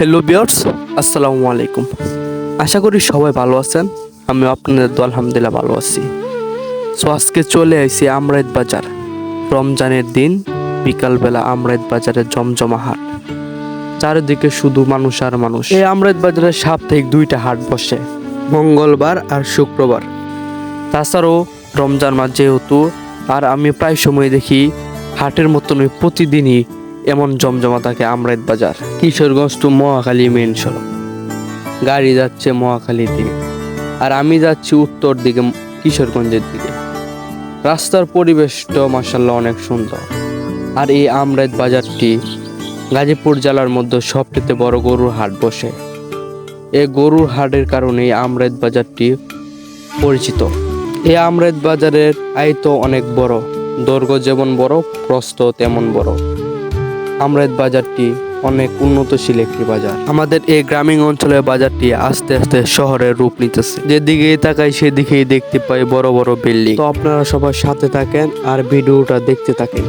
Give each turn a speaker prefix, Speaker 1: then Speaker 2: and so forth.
Speaker 1: Hello বিয়ার্স আসসালামু আলাইকুম আশা করি সবাই ভালো আছেন। আমি আপনাদের তো আলহামদুলিল্লাহ ভালো আছি। সো আজকে চলে আইছি আমরাইত বাজার। রমজানের দিন, বিকালবেলা আমরাইত বাজারে জমজমা হাট। চারিদিকে শুধু মানুষ আর মানুষ। এই আমরাইত বাজারে সাপ্তাহিক দুইটা হাট বসে, মঙ্গলবার আর শুক্রবার। তাছাড়াও রমজান মাস যেহেতু, আর আমি প্রায় সময় দেখি হাটের মতন প্রতিদিনই এমন জমজমা থাকে আমরাইত বাজার। কিশোরগঞ্জ টু মহাখালী মেন সড়ক। গাড়ি যাচ্ছে মহাখালীর দিকে। আর আমি যাচ্ছি উত্তর দিকে, কিশোরগঞ্জের দিকে। রাস্তার পরিবেশটা মাসাল্লাহ অনেক সুন্দর। আর এই আমরাইত বাজারটি গাজীপুর জেলার মধ্যে সবচেয়ে বড় গরুর হাট বসে। এই গরুর হাটের কারণে এই আমরাইত বাজারটি পরিচিত। এই আমরাইত বাজারের আয়ত অনেক বড়। দৈর্ঘ্য যেমন বড় প্রস্থ তেমন বড়। আমরাইত বাজারটি অনেক উন্নতশীল একটি বাজার। আমাদের এই গ্রামীণ অঞ্চলের বাজারটি আস্তে আস্তে শহরের রূপ নিতেছে। যেদিকে তাকাই সেদিকেই দেখতে পাই বড় বড় বিল্ডিং। তো আপনারা সবার সাথে থাকেন আর ভিডিওটা দেখতে থাকেন।